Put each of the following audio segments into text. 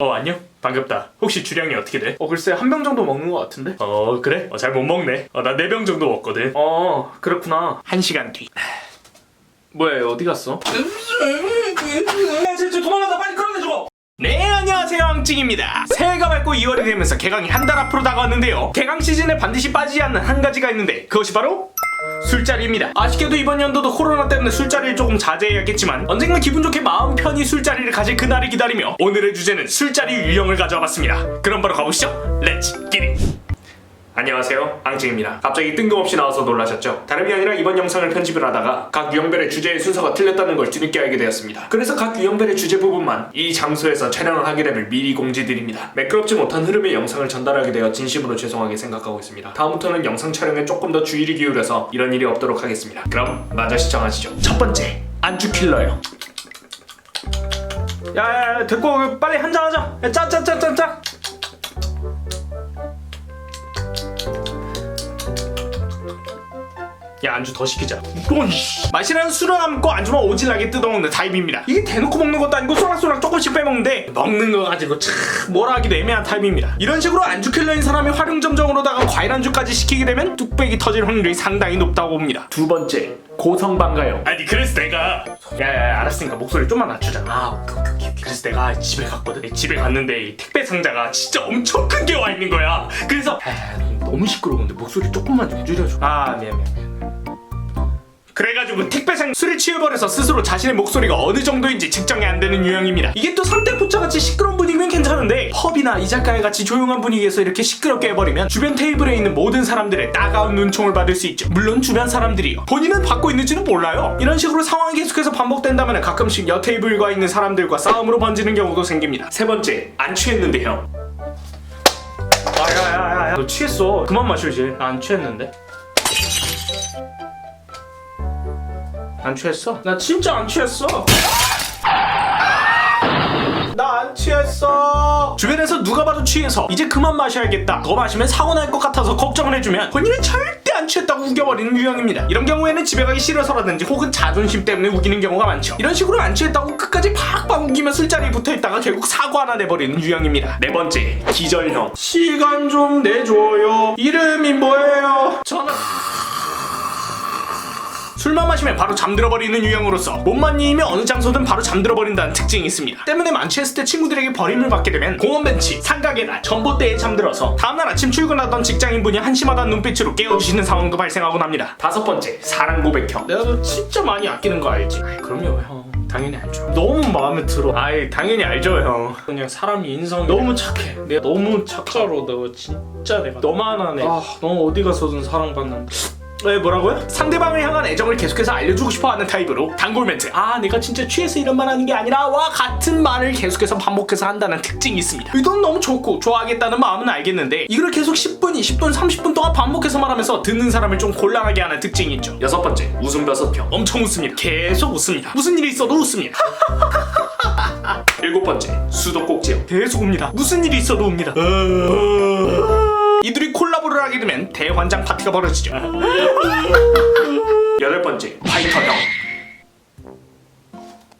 어 안녕. 반갑다. 혹시 주량이 어떻게 돼? 어 글쎄 한 병 정도 먹는 것 같은데? 어 그래? 어, 잘 못 먹네. 어, 나 네 병 정도 먹거든. 어 그렇구나. 한 시간 뒤. 뭐야 얘 어디 갔어? 쟤 도망간다. 빨리 끌어내줘 네 안녕하세요 황찡입니다. 새해가 밝고 2월이 되면서 개강이 한 달 앞으로 다가왔는데요. 개강 시즌에 반드시 빠지지 않는 한 가지가 있는데 그것이 바로 술자리입니다. 아쉽게도 이번 연도도 코로나 때문에 술자리를 조금 자제해야겠지만 언젠가 기분 좋게 마음 편히 술자리를 가질 그날을 기다리며 오늘의 주제는 술자리 유형을 가져와 봤습니다. 그럼 바로 가보시죠. 렛츠 기릿! 안녕하세요. 앙증입니다. 갑자기 뜬금없이 나와서 놀라셨죠? 다름이 아니라 이번 영상을 편집을 하다가 각 유형별의 주제의 순서가 틀렸다는 걸 뒤늦게 알게 되었습니다. 그래서 각 유형별의 주제 부분만 이 장소에서 촬영을 하게 됨을 미리 공지드립니다. 매끄럽지 못한 흐름의 영상을 전달하게 되어 진심으로 죄송하게 생각하고 있습니다. 다음부터는 영상 촬영에 조금 더 주의를 기울여서 이런 일이 없도록 하겠습니다. 그럼 마저 시청하시죠. 첫 번째 안주 킬러요. 야야야 됐고 빨리 한잔 하자. 짜짜짜짜짜 야 안주 더 시키자. 이건 씨. 마시라는 술은 안 먹고 안주만 오질나게 뜯어먹는 타입입니다. 이게 대놓고 먹는 것도 아니고 쏘락쏘락 조금씩 빼먹는데 먹는 거 가지고 참 뭐라 하기도 애매한 타입입니다. 이런 식으로 안주 킬러인 사람이 활용점정으로다가 과일 안주까지 시키게 되면 뚝배기 터질 확률이 상당히 높다고 봅니다. 두 번째 고성방가요. 아니 그래서 내가 야야 알았으니까 목소리 좀만 낮추자. 아 오케이 오케이 그래서 내가 집에 갔거든. 집에 갔는데 이 택배 상자가 진짜 엄청 큰 게 와 있는 거야. 그래서 아, 너무 시끄러운데 목소리 조금만 좀 줄여줘 아 미안 미안 그래가지고 택배상 술에 취해버려서 스스로 자신의 목소리가 어느 정도인지 측정이 안 되는 유형입니다. 이게 또 삼대포차 같이 시끄러운 분위기면 괜찮은데 펍이나 이자카야 같이 조용한 분위기에서 이렇게 시끄럽게 해버리면 주변 테이블에 있는 모든 사람들의 따가운 눈총을 받을 수 있죠. 물론 주변 사람들이요. 본인은 받고 있는지는 몰라요. 이런 식으로 상황이 계속해서 반복된다면 가끔씩 옆 테이블과 있는 사람들과 싸움으로 번지는 경우도 생깁니다. 세 번째, 안 취했는데요. 너 취했어. 그만 마셔야지. 나안 취했는데. 안 취했어? 나 진짜 안 취했어. 나안 취했어. 주변에서 누가 봐도 취해서 이제 그만 마셔야겠다. 더 마시면 사고 날 것 같아서 걱정을 해주면 본인은 절대 안 취했다고 우겨버리는 유형입니다. 이런 경우에는 집에 가기 싫어서라든지 혹은 자존심 때문에 우기는 경우가 많죠. 이런 식으로 안 취했다고 끝까지 팍팍 우기며 술자리에 붙어있다가 결국 사고 하나 내버리는 유형입니다. 네 번째 기절형. 시간 좀 내줘요. 이름이 뭐예요? 저는 술만 마시면 바로 잠들어버리는 유형으로서 몸만 이이면 어느 장소든 바로 잠들어버린다는 특징이 있습니다. 때문에 만취했을 때 친구들에게 버림을 받게 되면 공원 벤치, 상가계나 전봇대에 잠들어서 다음날 아침 출근하던 직장인분이 한심하다는 눈빛으로 깨워주시는 상황도 발생하곤 합니다. 다섯 번째, 사랑 고백형. 내가 너 진짜 많이 아끼는 거 알지? 아이, 그럼요 형. 당연히 알죠. 너무 마음에 들어. 아이 당연히 알죠 형. 그냥 사람이 인성이 너무 착해. 내가 너무 착하로 너 진짜 내가 너만 하네. 아, 너 어디 가서든 사랑받는 다. 왜 뭐라고요? 상대방을 향한 애정을 계속해서 알려주고 싶어하는 타입으로 단골 멘트. 아 내가 진짜 취해서 이런 말 하는 게 아니라 와 같은 말을 계속해서 반복해서 한다는 특징이 있습니다. 의도는 너무 좋고 좋아하겠다는 마음은 알겠는데 이걸 계속 10분, 20분, 30분 동안 반복해서 말하면서 듣는 사람을 좀 곤란하게 하는 특징이 있죠. 여섯 번째 웃음 벼섯형 엄청 웃습니다. 계속 웃습니다. 무슨 일이 있어도 웃습니다. 일곱 번째 수도꼭지형 계속 웁니다. 무슨 일이 있어도 웁니다 이들이 콜라보를 하게 되면 대환장 파티가 벌어지죠. 여덟 번째 파이터 형.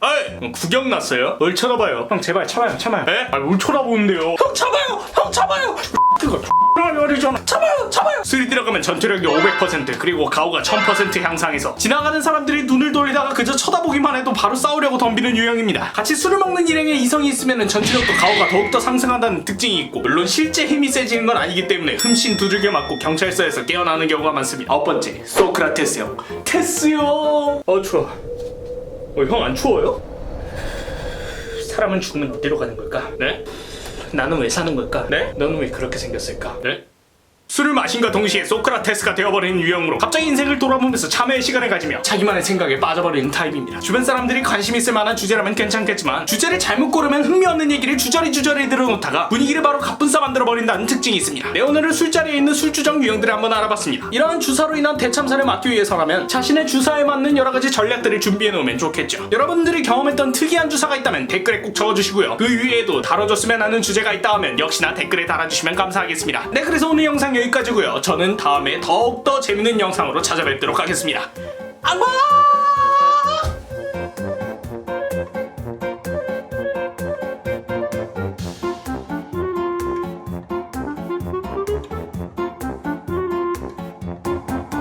에이, 구경 났어요? 뭘 쳐다봐요? 형 제발 참아요, 참아요. 에? 아, 뭘 쳐다보는데요? 형 참아요, 형 참아요. 그거 말이잖아. 참아요, 참아요. 술이 들어가면 전투력이 500% 그리고 가오가 1000% 향상해서 지나가는 사람들이 눈을 돌리다가 그저 쳐다보기만 해도 바로 싸우려고 덤비는 유형입니다. 같이 술을 먹는 일행에 이성이 있으면 전투력도 가오가 더욱더 상승한다는 특징이 있고 물론 실제 힘이 세지는 건 아니기 때문에 흠씬 두들겨 맞고 경찰서에서 깨어나는 경우가 많습니다. 아홉 번째 소크라테스 형. 테스 형. 어 추워. 어, 형 안 추워요? 사람은 죽으면 어디로 가는 걸까? 네? 나는 왜 사는 걸까? 네? 너는 왜 그렇게 생겼을까? 네? 술을 마신과 동시에 소크라테스가 되어버리는 유형으로 갑자기 인생을 돌아보면서 참회의 시간을 가지며 자기만의 생각에 빠져버리는 타입입니다. 주변 사람들이 관심 있을 만한 주제라면 괜찮겠지만 주제를 잘못 고르면 흥미없는 얘기를 주저리 주저리 들어놓다가 분위기를 바로 가뿐싸 만들어버린다는 특징이 있습니다. 네 오늘은 술자리에 있는 술주정 유형들을 한번 알아봤습니다. 이러한 주사로 인한 대참사를 막기 위해서라면 자신의 주사에 맞는 여러 가지 전략들을 준비해 놓으면 좋겠죠. 여러분들이 경험했던 특이한 주사가 있다면 댓글에 꼭 적어주시고요. 그 위에도 다뤄줬으면 하는 주제가 있다 하면 역시나 댓글에 달아주시면 감사하겠습니다. 네 그래서 오늘 영상 여기까지고요. 저는 다음에 더욱더 재밌는 영상으로 찾아뵙도록 하겠습니다. 안녕!